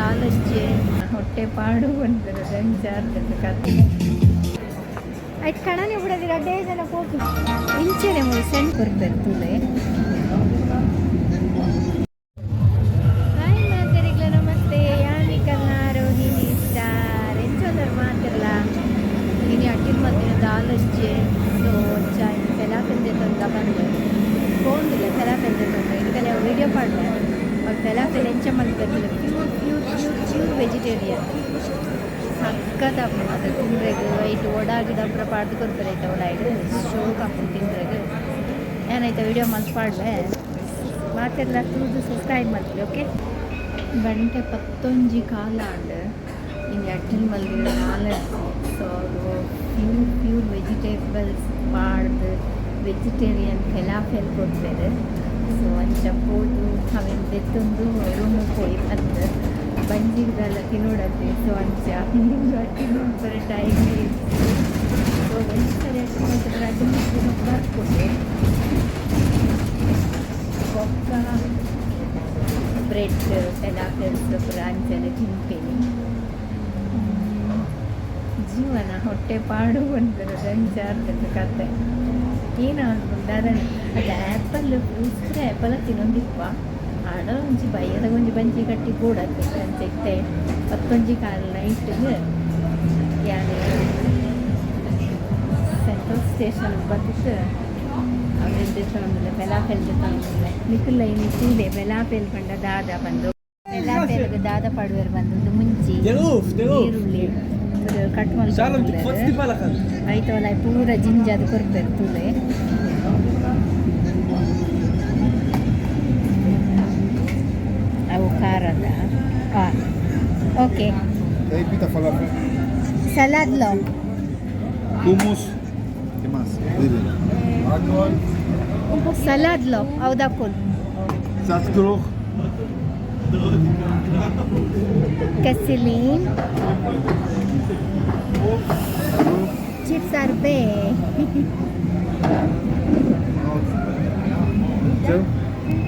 ದಾಲಜ್ಜೆ ಹೊಟ್ಟೆ ಪಾಡು ಅಂತಾರೆ ದಂಚಾರ್ದಂತ ಕತೆ ಆಯ್ತು ಕಣನೆ ಬಿಡೋದಿಲ್ಲ ಅಡ್ಡೇ ಜನ ಹೋಗಿ. ಇಂಚೆನೆ ಮೂರು ಸೆಂಟ್ ಬರ್ತಾರೆ ತುಲೆ. ದಾಲಜ್ಜೆ ಸೊ ಚಾಯ್ ಫೆಲಾಫೆಂದೆ ತಂದ ಬಂದು. ಫೋನ್ದಿಲ್ಲ ಫೆಲಾಫೆಂದೆ ತಂದು. ಇದಕ್ಕೆ ವಿಡಿಯೋ ಪಾಡ್ಲೆ ಅವಾಗ ಫೆಲಾಫೆಲ್ ಎಂಚ ಮಲ್ಪರ್ತಿಲ್ಲ pure pure pure pure vegetarian ಸಕ್ಕತ್ತಪ್ಪ ಅದು ತಿಂದ್ರೆಗ್ ಐಟ್ ಓಡಾಗಿದಪ್ಪ ಪಾಡ್ದು ಕೊಡ್ತಾರೆ ಆಯ್ತಾ. ಓಡಾಯ್ಡು ಶೋಕ್ ಅಪ್ಪ ತಿಂದ್ರೆಗ್. ಏನಾಯ್ತಾ? ವಿಡಿಯೋ ಮಲ್ತ್ ಪಾಡ್ಲೆ ಮಾತೆಲ್ಲ ತೂದು ಸಬ್ಸ್ಕ್ರೈಬ್ ಮಾಡ್ತೀವಿ ಓಕೆ ಗಂಟೆ ಪತ್ತೊಂಜಿ ಕಾಲ ಆಂಡ್ ಇನ್ನು ಅಟ್ಟಿನ ಮಲ್ದಿರ ನಾಲೆಡ್ಜ್ ಸೊ ಅದು ಪ್ಯೂರ್ ಪ್ಯೂರ್ ವೆಜಿಟೇಬಲ್ಸ್ ಪಾಡ್ದು ವೆಜಿಟೇರಿಯನ್ ಫೆಲಾಫೆಲ್ ಕೊಡ್ತಾರೆ ಅಂಚ ಹೋದು ಅವೇನು ಬೆತ್ತೊಂದು ರೂಮಿಗೆ ಹೋಗಿ ಬಂದು ಬಂಜಿಗೆಲ್ಲ ತಿನ್ನೋಡತ್ತೆ ಸೊ ಅಂಚ ಹಿಂದಿನ ಅಟ್ಟಿನ ಒಂಥರ ಟೈಮ್ ಸೊ ಒಂದ್ಸರಿ ಅದನ್ನು ಅದನ್ನ ಬರ್ಕೊಟ್ಟೆ ಬೊಕ್ಕ ಬ್ರೆಡ್ ಫೆಲಾಫೆಲ್ಸ್ ಬ್ರಾಂಚ್ ಅಂಚೆಲ್ಲ ತಿಂತೀನಿ. ಜೀವನ ಹೊಟ್ಟೆ ಪಾಡು ಅಂತ ದಂಚಾರ್ದಂತ ಕತೆ. ಏನು ಉದಾಹರಣೆ ಅದು ಆ್ಯಪಲ್ ಕೂಸಿದ್ರೆ ಆ್ಯಪಲ್ಲ ತಿನ್ನೊಂದಿಪ್ಪ ಆಡ ಒಂಜಿ ಬಯ್ಯದ ಒಂಜಿ ಬಂಜಿ ಕಟ್ಟಿ ಕೂಡತ್ತೆ ಅಂತೆ ಪತ್ತೊಂಜಿ ಕಾಲ ನೈಟ್ಗೆ ಯಾರು ಸೆಂಟ್ರಲ್ ಸ್ಟೇಷನ್ ಬರ್ತಿತ್ತು. ಅವರಿದ್ದೆ ತಗೊಂಡಿಲ್ಲ ಬೆಲಾಪೆಲ್ಗೆ ತಗೊಂಡಿಲ್ಲ ನಿಖಿಲ್ ಇನ್ನು ಕೂದೆ ಬೆಲಾಪೆಲ್ ಬಂಡ ದಾದ ಬಂದು. ಬೆಲಾಪೆಲ್ಗೆ ದಾದ ಪಡುವರು ಬಂದದ್ದು ಮುಂಚೆ ಈರುಳ್ಳಿ. ಒಂದು ಕಟ್ ಮಾಡ್ತಾರೆ ಆಯ್ತವಲ್ಲ ಪೂರ ಜಿಂಜಿ ಅದು ಕೊರ್ಬೇಕು ತೂಲೆ ಅವು ಖಾರದ ಓಕೆ ಸಲಾದ್ ಲೋ ಹುಮೂಸ್ ಸಲಾದ್ ಲೋ ಹೌದಾ ಕುಲ್ ಸಸ್ಕ್ರೋಖ್ كسلين Zero?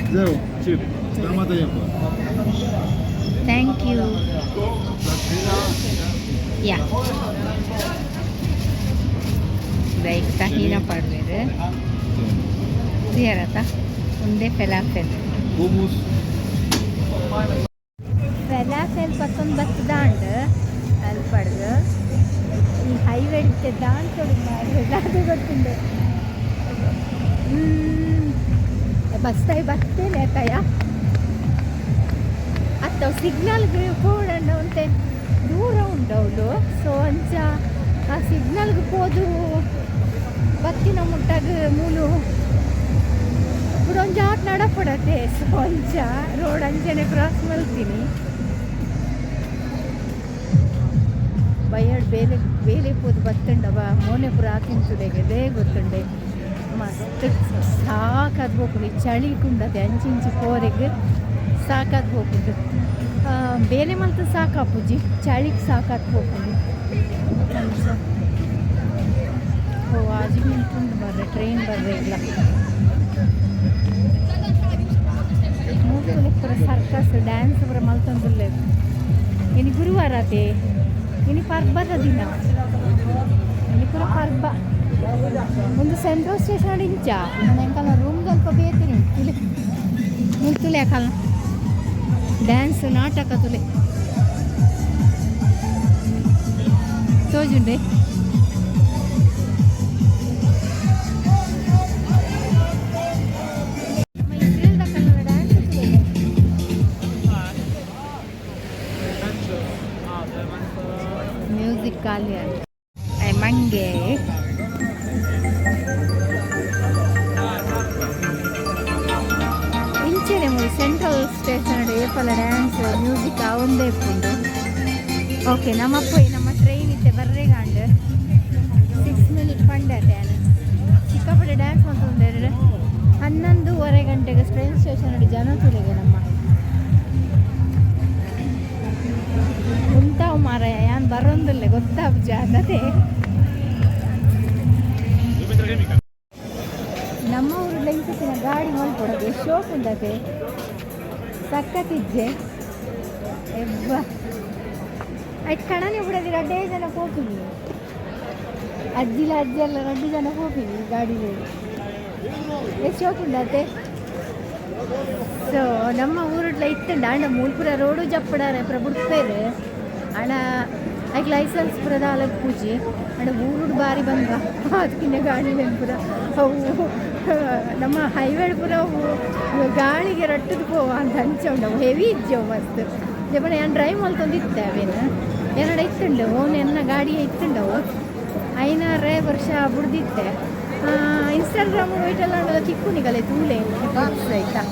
Zero. Chip. Selamat tempo. Thank you. Yeah. Like tahini ಪಡ್ಬೇರೆ clear ಆತಾ ಒಂದೇ ಫೆಲಾಫೆಲ್ ಫೆಲಾಫೆಲ್ ಪಕ್ಕೊಂದು ಬತ್ತದ ಅಂಡ್ ಅಲ್ಲಿ ಪಡ್ದು ಈ ഹൈവെടുത്ത് ഡാൻസ് കളിക്കുന്നത് ಗೊತ್ತುಂಟು. ಬಸ್ಸಾಗಿ ಬರ್ತೇನೆ ಆಯ್ತಾಯ ಅತ್ತ ಸಿಗ್ನಲ್ ಪೋಡಂಡ ಅಂತೆ ದೂರ ಉಂಡು ಅವಳು. ಸೊ ಅಂಚ ಆ ಸಿಗ್ನಲ್ಗೆ ಹೋದು ಬತ್ತಿನ ಮುಟ್ಟಾಗ ಮೂಲು ಇಪ್ಪಡೊಂದು ಆಟ ನಡಪಡತ್ತೆ. ಸೊ ಅಂಚ ರೋಡ್ ಅಂಜನೆ ಕ್ರಾಸ್ ಮಲ್ತೀನಿ ಬಯ್ಯಾಡ್ ಬೇಲೆ ಬೇಲೆ ಪೋದು ಬತ್ತಂಡವ ಮೋನೆಪುರ ಆತಿಂಚುಡೆಗೆ ದೇ ಗೊತ್ತುಂಡೆ. ಮಸ್ತ್ ಸಾಕಾದ್ ಹೋಗ್ಬಿಡಿ ಚಳಿ ಕುಂಡದೆ ಅಂಚಿಂಚಿ ಕೋರೆಗೆ ಸಾಕಾದ್ ಹೋಗುದು ಬೇಲೆ ಮಲ್ತ ಸಾಕಾಪುಜಿ ಚಳಿಗೆ ಸಾಕಾದ್ ಅಂಚ ಓ ಆಜಿ ನಿಂತ್ಕೊಂಡು ಬರ್ರೆ ಟ್ರೈನ್ ಬರ್ರೆ ಇಲ್ಲ. ಮೂರು ಸರ್ಕಸ್ ಡ್ಯಾನ್ಸ್ ಪುರ ಮಲ್ತೊಂದುಲ್ಲೆ ಇನ್ನು ಗುರುವಾರ ಆತೆ ಇನಿ ಪರ್ಬದ ದಿನ ಇನಿ ಪುರ ಪರ್ಬ ಒಂದು ಸೆಂಟ್ರಲ್ ಸ್ಟೇಷನ್ ಇಂಚ ನಾನು ಎಂಕಲ್ಲ ರೂಮ್ ಸ್ವಲ್ಪ ಬೇತೀನಿ ತುಲೆ ನೀನು ತುಲೆ ಯಾಕಲ್ಲ ಡ್ಯಾನ್ಸ್ ನಾಟಕ ತುಲೆ ತೋಜುಂಡೆ ನಮ್ಮ ಇಸ್ರೇಲ್ದ ಕನ್ನಡ ಡ್ಯಾನ್ಸ್ ತುಲೆ ಇಂಚೆ ಸೆಂಟ್ರಲ್ ಸ್ಟೇಷನ್ ಏಪಲ ಡ್ಯಾನ್ಸ್ ಮ್ಯೂಸಿಕ್ ಅವಂದೇ ಇಪ್ಪುಂಡು ಓಕೆ ನಮ್ಮಪ್ಪ ನಮ್ಮ ಟ್ರೈನ್ ಇತ್ತೆ ಬರ್ರೆಗಾಂಡ್ ಸಿಕ್ಸ್ ಮಿನಿಟ್ ಪಂಡೆ ಡ್ಯಾನ್ಸ್ ಸಿಕ್ಕಾಪಟ್ಟೆ ಡ್ಯಾನ್ಸ್ ಮಾಡ್ಕೊಂಡೆ ಹನ್ನೊಂದೂವರೆ ಗಂಟೆಗೆ ಟ್ರೈನ್ ಸ್ಟೇಷನ್ ನೋಡಿ ಜನ ತುಳಿಗೆ ನಮ್ಮ ಉಂಟಾವು ಮಾರಾಯ ಯಾನ್ ಬರೋಂದಿಲ್ಲ ಗೊತ್ತಾವು ಜಾಗತೆ ನಮ್ಮ ಊರು ಲೈಸಿನ ಗಾಡಿ ಮಲ್ಪೊಡದೆ ಶೋಕ್ ಉಂಡತೆ ಸಕ್ಕತ್ತಿಜ್ಜೆ ಎಬ್ಬ ಆಯ್ತು ಕಣನೆ ಬಿಡೋದಿಲ್ಲ ಅಡ್ಡೇ ಜನ ಅಜ್ಜಿಲ ಅಜ್ಜಿ ಎಲ್ಲ ರಡ್ಡು ಜನ ಹೋಗ್ತೀನಿ ಗಾಡಿಲಿ ಎಷ್ಟೋ ಕುಂದತೆ ಸೊ ನಮ್ಮ ಊರುಡ್ಲ ಇತ್ತಂಡ, ಅಣ್ಣ ಮೂಲ್ಪುರ ರೋಡು ಜಪ್ಪಡಾರೆ ಪ್ರಭುಡ್ಪೇರು ಅಣ್ಣ ಆಯ್ಕೆ ಲೈಸೆನ್ಸ್ ಬರೋದ ಅಲಗ್ ಪೂಜಿ. ಅಂಡ್ ಊರುಡ್ ಬಾರಿ ಬಂದ ಅದಕ್ಕಿನ್ನ ಗಾಡಿ ನೆನ್ಪುರ ಅವು, ನಮ್ಮ ಹೈವೇಡ್ ಪುರ ಅವು ಗಾಳಿಗೆ ರಟ್ಟದು ಪೋವ ಅಂತ ಹಂಚೊಂಡವು ಹೆವಿ ಇಜ್ಜವು ಮಸ್ತ್. ಜಪಣ ಏನು ಡ್ರೈವ್ ಮಲ್ತೊಂದಿತ್ತೆ ಅವೇನು. ಏನಡ ಇತ್ತುಂಡು. ಓನ್ ಎನ್ನ ಗಾಡಿ ಇತ್ತುಂಡವು ಐನಾರೇ ವರ್ಷ ಬುಡ್ದಿತ್ತೆ ಇನ್ಸ್ಟಾಗ್ರಾಮ್ ವೈಟೆಲ್ಲ ತಿಕ್ಕುನಿಗಲೆ ತೂಲೆ. ಆಯ್ತಾ?